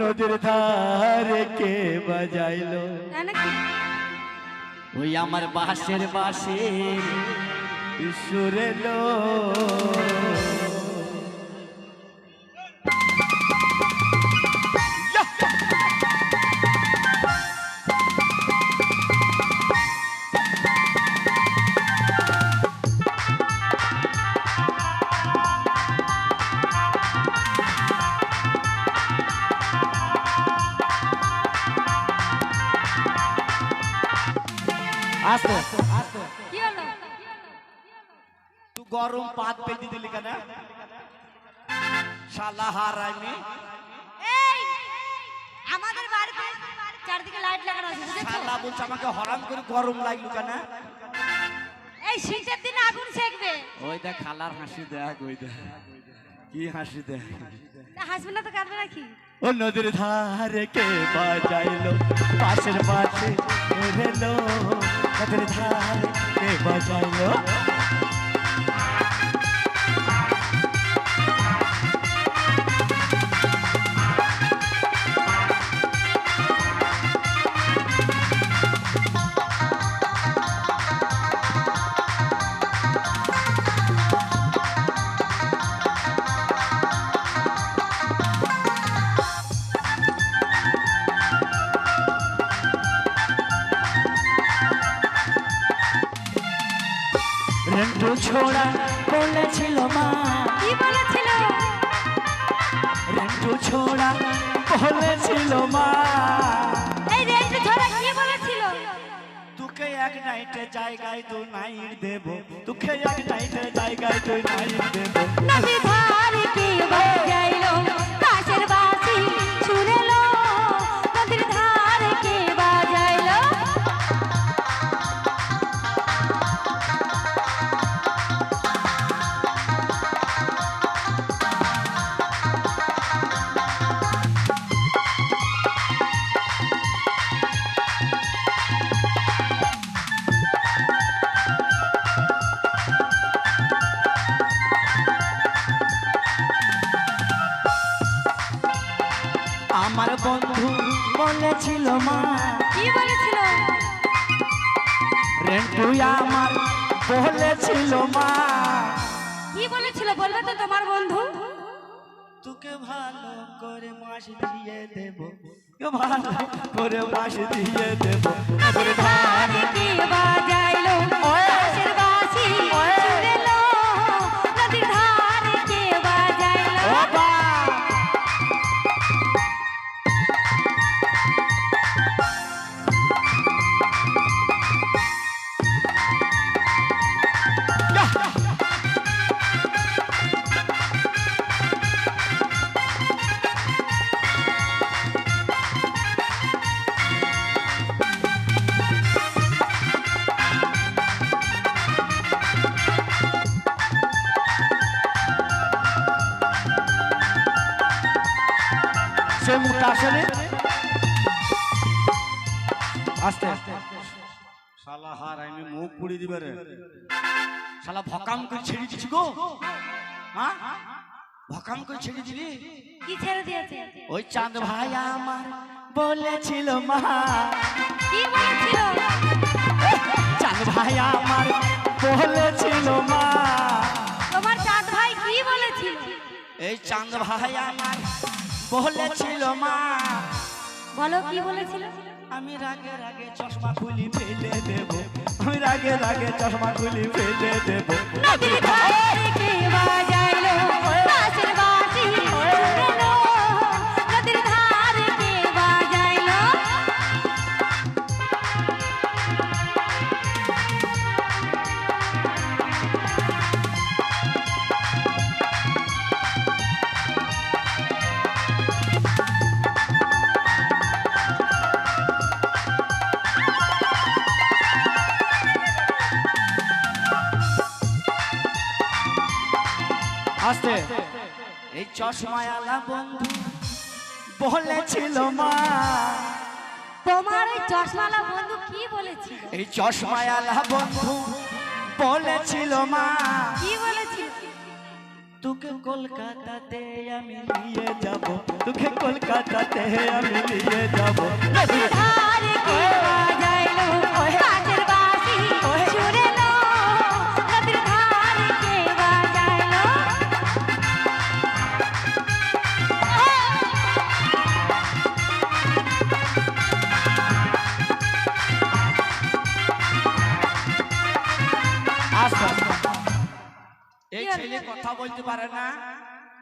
নদীর ধারে কে বাজাইলো? ওই আমার বাসের বাসে ঈশ্বর শালা এই আমাদের বাড়িতে চারদিকে লাইট লাগানো আছে বুঝেছ? শালা বলছে আমাকে হরাম করে গরম লাগল কেন? এই শীতের দিনে আগুন সেকবে ওই দেখ খালার হাসি দেখ ওই দেখ। কি হাসি দেখ। তা হাসবে না তো কাঁদবে নাকি? ও নদীর ধারে কে বাজাইলো? পাশের পাশে রেলো নদীর ধারে কে বাজাইলো? ছোড়া বলেছিল মা। কি বলেছিল রেন্টু ছোড়া বলেছিল মা। এই রেন্টু ছড়া কি বলেছিল তোকে এক নাইটে জায়গায় তো নাইট দেব। তোকে এক নাইটে জায়গায় তো নাইট দেব। নদীর ধারে কে বাজাইলো কাশের আমার বন্ধু বলেছিল মা কি বলেছিল? রেন্টু আমার বলেছিল মা। কি বলেছিল? বলবে তো তোমার বন্ধু। তোকে ভালো করে মাস দিয়ে দেব ভালো করে মাস দিয়ে দেব। বাজাইলো? সে মুখটা আসলে আস্তে। শালা হার আমি মুখ পুড়ি দিবে রে। শালা ভকাম করে ছেড়ে দিছি গো। হ্যাঁ? ভকাম করে ছেড়ে দিলি? কি ছেড়ে দিয়েছে? ওই চাঁদ ভাই আমার বলেছিল মা। কি বলেছিল? চাঁদ ভাই আমার বলেছিল মা। তোমার চাঁদ ভাই কি বলেছিল? এই চাঁদ ভাই আমার বলেছিল মা। বলো কি বলেছিল? আমি রাগে রাগে চশমা খুলি ফেলে দেব। আমি রাগে রাগে চশমা খুলি ফেলে দেব। চশমায়ালা বন্ধু বলেছিল মা। তোমার ওই চশমালা বন্ধু কি বলেছিল? এই চশমায়ালা বন্ধু বলেছিল মা। কি বলেছিল? তোকে কলকাতাতে আমি নিয়ে যাব। তোকে কলকাতাতে আমি নিয়ে যাব। ধারে কে বাজাইলো? কাঠের বাঁশি সুরে লো বলতে পারে না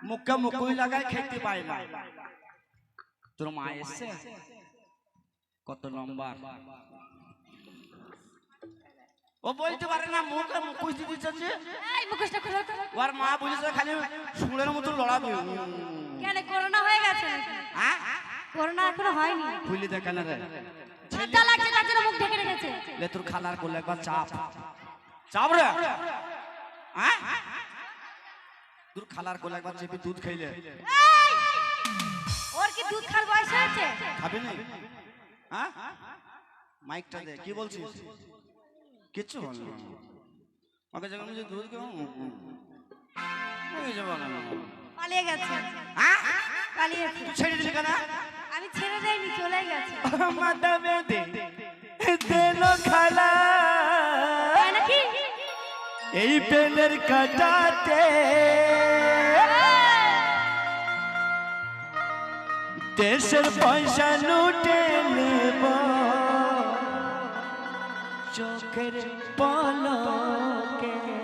মুখে মুখই লাগায় খেতে পায় না। তোর মা এসছে? কত লম্বা ও বলতে পারে না মুখে মুখোশ দিতে চাচ্ছে ওর মা বলেছে খালি সুরের মতো লড়াবে। কেন করোনা হয়ে গেছে হ্যাঁ করোনা এখনও হয়নি। খুলি দেখ কেন রে। ঠান্ডা লাগছে তার জন্য মুখ ঢেকে রেখেছে। লে তোর খালার করলে একবার চাপ। চাপ রে। হ্যাঁ তোর খালার করলে একবার চেপে দুধ খাইলে। এই! ওর কি দুধ খাওয়ার বয়স হয়েছে? খাবি না? হ্যাঁ? মাইকটা দে কি বলছিস? কিচ্ছু বল না। ওকে যখন বলছি দুধ কেউ কিছু বলে না। পালিয়ে গেছে। হ্যাঁ? পালিয়েছে তুই ছেড়ে দিলি কেন? আমি ছেড়ে দেয়নি চলে গেছে। মাথা বেঁধে দেলো খালা। এই প্রেমের কাটাতে। দেশের পয়সা লুটে নেব। চোখের পলকে।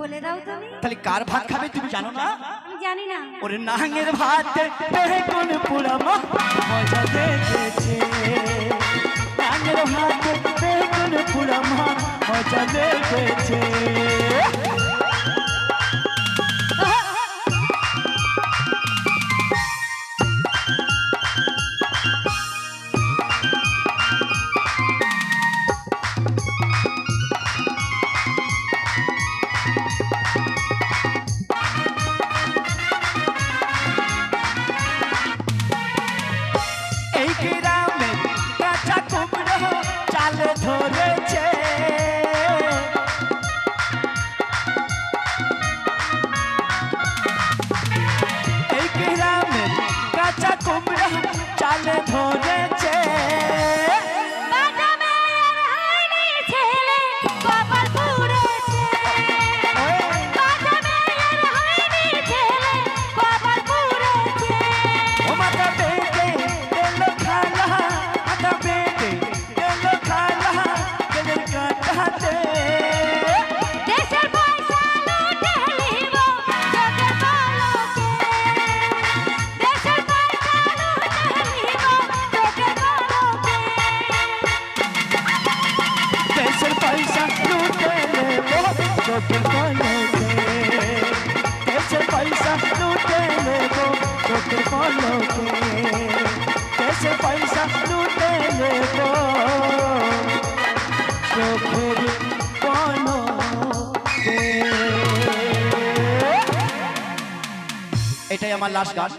বলে দাও তুমি। তাহলে কার ভাত খাবে তুমি জানো না? আমি জানি না। ওরে নাঙের ভাত তোরে কোন পুরা মজা দেখেছে নাঙের ভাত তোরে কোন পুরা মজা দেখেছে सब कैसे पैसा लूटे में वो ठोकर खोलोगे कैसे पैसा लूटे में वो ठोकर এটাই আমার লাস্ট গান